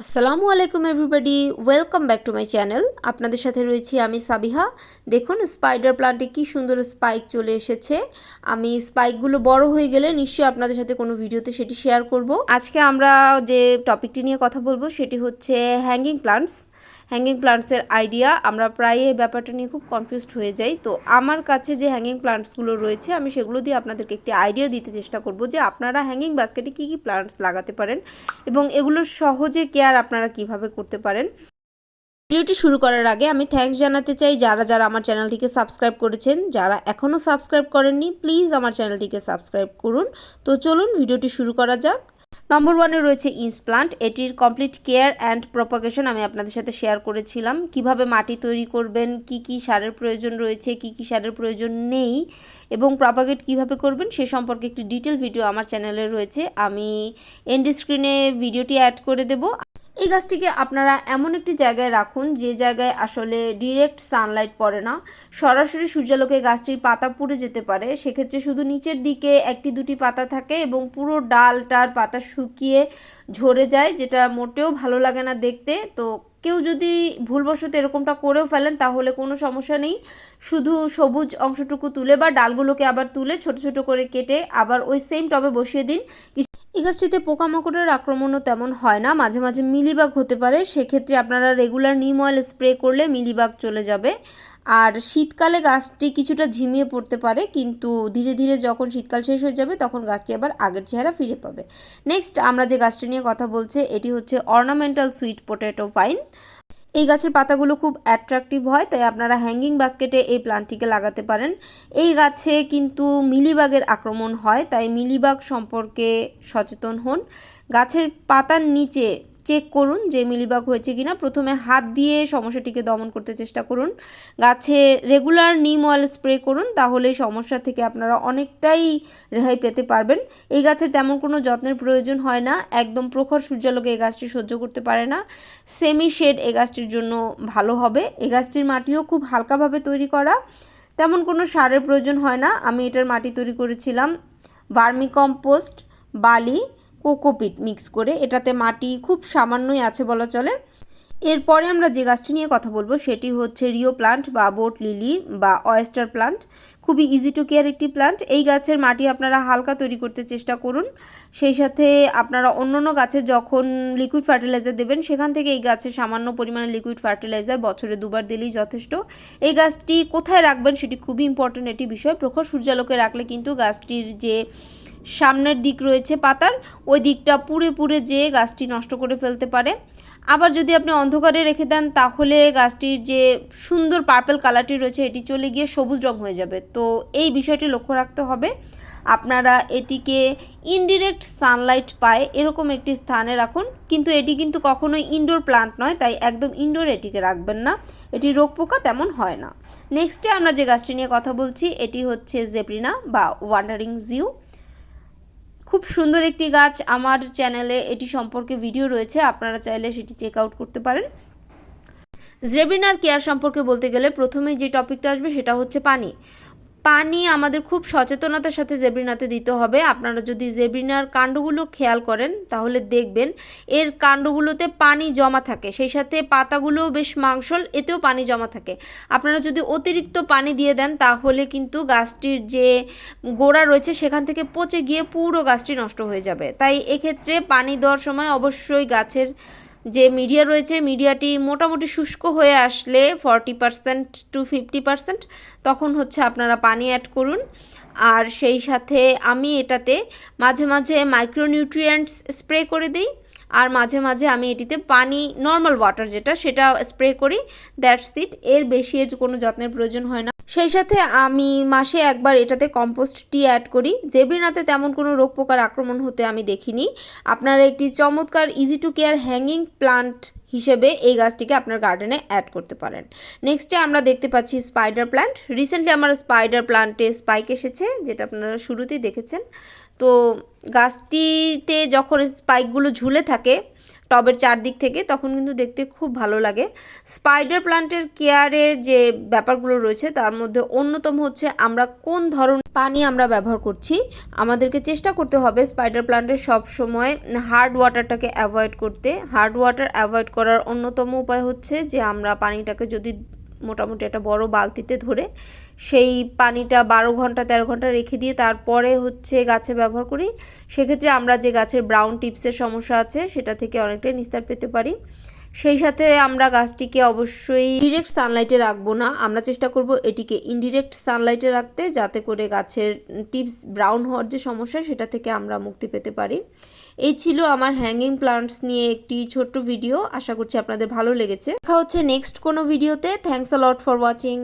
আসসালামু আলাইকুম everybody welcome back to my channel আপনাদের সাথে রয়েছি আমি সাবিহা। দেখুন স্পাইডার প্লান্টে কি সুন্দর স্পাইক চলে এসেছে। আমি স্পাইকগুলো বড় হয়ে গেলে নিশ্চয়ই আপনাদের সাথে কোনো ভিডিওতে সেটি শেয়ার করব। আজকে আমরা যে টপিকটি নিয়ে কথা বলব, সেটি হচ্ছে হ্যাঙ্গিং প্লান্টস হ্যাঙ্গিং প্লান্টসের আইডিয়া আমরা প্রায় এই ব্যাপারটা নিয়ে খুব কনফিউজড হয়ে যাই। তো আমার কাছে যে হ্যাঙ্গিং প্লান্টসগুলো রয়েছে, আমি সেগুলো দিয়ে আপনাদেরকে একটি আইডিয়া দিতে চেষ্টা করব যে আপনারা হ্যাঙ্গিং বাস্কেটে কী কী প্লান্টস লাগাতে পারেন এবং এগুলো সহজে কেয়ার আপনারা কীভাবে করতে পারেন। ভিডিওটি শুরু করার আগে আমি থ্যাঙ্কস জানাতে চাই যারা যারা আমার চ্যানেলটিকে সাবস্ক্রাইব করেছেন। যারা এখনও সাবস্ক্রাইব করেননি প্লিজ আমার চ্যানেলটিকে সাবস্ক্রাইব করুন। তো চলুন, ভিডিওটি শুরু করা যাক। নম্বর ওয়ানে রয়েছে ইনসপ্লান্ট। এটির কমপ্লিট কেয়ার অ্যান্ড প্রপাগেশন আমি আপনাদের সাথে শেয়ার করেছিলাম। কীভাবে মাটি তৈরি করবেন, কি কি সারের প্রয়োজন রয়েছে, কি কি সারের প্রয়োজন নেই, এবং প্রপাগেট কীভাবে করবেন সে সম্পর্কে একটি ডিটেল ভিডিও আমার চ্যানেলে রয়েছে। আমি এন্ড স্ক্রিনে ভিডিওটি অ্যাড করে দেব। এই গাছটিকে আপনারা এমন একটি জায়গায় রাখুন যে জায়গায় আসলে ডিরেক্ট সানলাইট পড়ে না। সরাসরি সূর্যালোকে গাছটির পাতা পুড়ে যেতে পারে। সেক্ষেত্রে শুধু নিচের দিকে একটি দুটি পাতা থাকে এবং পুরো ডালটার পাতা শুকিয়ে ঝরে যায়, যেটা মোটেও ভালো লাগে না দেখতে। তো কেউ যদি ভুলবশত এরকমটা করেও ফেলেন, তাহলে কোনো সমস্যা নেই। শুধু সবুজ অংশটুকু তুলে বা ডালগুলোকে আবার তুলে ছোট ছোট করে কেটে আবার ওই সেম টবে বসিয়ে দিন। এই গাছটিতে পোকামাকড়ের আক্রমণও তেমন হয় না। মাঝে মাঝে মিলিবাগ হতে পারে। সেক্ষেত্রে আপনারা রেগুলার নিম অয়েল স্প্রে করলে মিলিবাগ চলে যাবে। আর শীতকালে গাছটি কিছুটা ঝিমিয়ে পড়তে পারে, কিন্তু ধীরে ধীরে যখন শীতকাল শেষ হয়ে যাবে, তখন গাছটি আবার আগের চেহারা ফিরে পাবে। নেক্সট আমরা যে গাছটি নিয়ে কথা বলছি, এটি হচ্ছে অর্নামেন্টাল সুইট পোটেটো ফাইন এই গাছের পাতাগুলো খুব অ্যাট্রাকটিভ হয়, তাই আপনারা হ্যাঙ্গিং বাস্কেটে এই প্লান্টটিকে লাগাতে পারেন। এই গাছে কিন্তু মিলিবাগের আক্রমণ হয়, তাই মিলিবাগ সম্পর্কে সচেতন হন। গাছের পাতার নিচে চেক করুন যে মিলিবাগ হয়েছে কিনা। প্রথমে হাত দিয়ে সমস্যাটিকে দমন করতে চেষ্টা করুন। গাছে রেগুলার নিম অয়েল স্প্রে করুন, তাহলে সমস্যা থেকে আপনারা অনেকটাই রেহাই পেতে পারবেন। এই গাছের তেমন কোনো যত্নের প্রয়োজন হয় না। একদম প্রখর সূর্যালোকে এই গাছটি সহ্য করতে পারে না। সেমি শেড এই গাছটির জন্য ভালো হবে। এই গাছটির মাটিও খুব হালকাভাবে তৈরি করা। তেমন কোনো সারের প্রয়োজন হয় না। আমি এটার মাটি তৈরি করেছিলাম। ভার্মি কম্পোস্ট বালি। কোকোপিট মিক্স করে এটাতে মাটি খুব সামান্যই আছে বলা চলে। এরপরে আমরা যে গাছটি নিয়ে কথা বলব সেটি হচ্ছে রিও প্লান্ট বা বোট লিলি বা অয়েস্টার প্লান্ট। খুবই ইজি টু কেয়ার একটি প্লান্ট। এই গাছের মাটি আপনারা হালকা তৈরি করতে চেষ্টা করুন। সেই সাথে আপনারা অন্য অন্য গাছে যখন লিকুইড ফার্টিলাইজার দেবেন, সেখান থেকে এই গাছের সামান্য পরিমাণে লিকুইড ফার্টিলাইজার বছরে দুবার দিলেই যথেষ্ট। এই গাছটি কোথায় রাখবেন সেটি খুবই ইম্পর্ট্যান্ট একটি বিষয়। প্রখর সূর্যালোকে রাখলে কিন্তু গাছটির যে সামনের দিক রয়েছে পাতার ওই দিকটা পুড়ে পুড়ে যেয়ে গাছটি নষ্ট করে ফেলতে পারে। আবার যদি আপনি অন্ধকারে রেখে দেন, তাহলে গাছটির যে সুন্দর পার্পেল কালারটি রয়েছে, এটি চলে গিয়ে সবুজ রং হয়ে যাবে। তো এই বিষয়টি লক্ষ্য রাখতে হবে। আপনারা এটিকে ইনডিরেক্ট সানলাইট পায়, এরকম একটি স্থানে রাখুন। কিন্তু এটি কিন্তু কখনোই ইনডোর প্লান্ট নয়, তাই একদম ইনডোর এটিকে রাখবেন না। এটি রোগ পোকা তেমন হয় না। নেক্সটে আমরা যে গাছটি নিয়ে কথা বলছি, এটি হচ্ছে জেপ্রিনা বা ওয়ান্ডারিং জিউ খুব সুন্দর একটি গাছ আমার চ্যানেলে এটি সম্পর্কে ভিডিও রয়েছে, আপনারা চাইলে সেটি চেক আউট করতে পারেন। জেব্রিনার কেয়ার সম্পর্কে বলতে গেলে প্রথমেই যে টপিকটা আসবে সেটা হচ্ছে পানি। পানি আমাদের খুব সচেতনতার সাথে জেব্রিনাতে দিতে হবে। আপনারা যদি জেব্রিনার কাণ্ডগুলো খেয়াল করেন, তাহলে দেখবেন এর কাণ্ডগুলোতে পানি জমা থাকে। সেই সাথে পাতাগুলোও বেশ মাংসল, এতেও পানি জমা থাকে। আপনারা যদি অতিরিক্ত পানি দিয়ে দেন, তাহলে কিন্তু গাছটির যে গোড়া রয়েছে, সেখান থেকে পচে গিয়ে পুরো গাছটি নষ্ট হয়ে যাবে। তাই এক্ষেত্রে পানি দেওয়ার সময় অবশ্যই গাছের যে মিডিয়া রয়েছে, মিডিয়াটি মোটামুটি শুষ্ক হয়ে আসলে forty percent to fifty percent, তখন হচ্ছে আপনারা পানি অ্যাড করুন। আর সেই সাথে আমি এটাতে মাঝে মাঝে মাইক্রোনিউট্রিয়েন্টস স্প্রে করে দিই। আর মাঝে মাঝে আমি এটিতে পানি নর্মাল ওয়াটার যেটা, সেটা স্প্রে করি দ্যাটস ইট এর বেশি এর কোনো যত্নের প্রয়োজন হয় না। সেই সাথে আমি মাসে একবার এটাতে কম্পোস্ট টি অ্যাড করি। জেব্রিনাতে তেমন কোনো রোগ পোকার আক্রমণ হতে আমি দেখিনি। আপনারা একটি চমৎকার easy to care hanging plant হিসেবে এই গাছটিকে আপনার গার্ডেনে অ্যাড করতে পারেন। নেক্সটে আমরা দেখতে পাচ্ছি স্পাইডার প্লান্ট রিসেন্টলি আমার স্পাইডার প্লান্টে স্পাইক এসেছে, যেটা আপনারা শুরুতেই দেখেছেন। তো গাছটিতে যখন স্পাইকগুলো ঝুলে থাকে, টবের চারদিক থেকে, তখন কিন্তু দেখতে খুব ভালো লাগে। স্পাইডার প্লান্টের কেয়ারের যে ব্যাপারগুলো রয়েছে, তার মধ্যে অন্যতম হচ্ছে আমরা কোন ধরনের পানি আমরা ব্যবহার করছি। আমাদেরকে চেষ্টা করতে হবে স্পাইডার প্লান্টের সব সময় হার্ড ওয়াটারটাকে অ্যাভয়েড করতে। হার্ড ওয়াটার অ্যাভয়েড করার অন্যতম উপায় হচ্ছে যে, আমরা পানিটাকে যদি মোটামুটি একটা বড় বালতিতে ধরে সেই পানিটা বারো ঘণ্টা, তেরো ঘণ্টা রেখে দিয়ে তারপরে হচ্ছে গাছে ব্যবহার করি। সেক্ষেত্রে আমরা যে গাছের ব্রাউন টিপসের সমস্যা আছে, সেটা থেকে অনেকটাই নিস্তার পেতে পারি। সেই সাথে আমরা গাছটিকে অবশ্যই ডিরেক্ট সানলাইটে রাখব না। আমরা চেষ্টা করব এটিকে ইনডিরেক্ট সানলাইটে রাখতে, যাতে করে গাছের টিপস ব্রাউন হওয়ার যে সমস্যা, সেটা থেকে আমরা মুক্তি পেতে পারি। এই ছিল আমার হ্যাঙ্গিং প্লান্টস নিয়ে একটি ছোট্ট ভিডিও আশা করছি আপনাদের ভালো লেগেছে। দেখা হচ্ছে নেক্সট কোনো ভিডিওতে থ্যাংকস অ্যালট ফর ওয়াচিং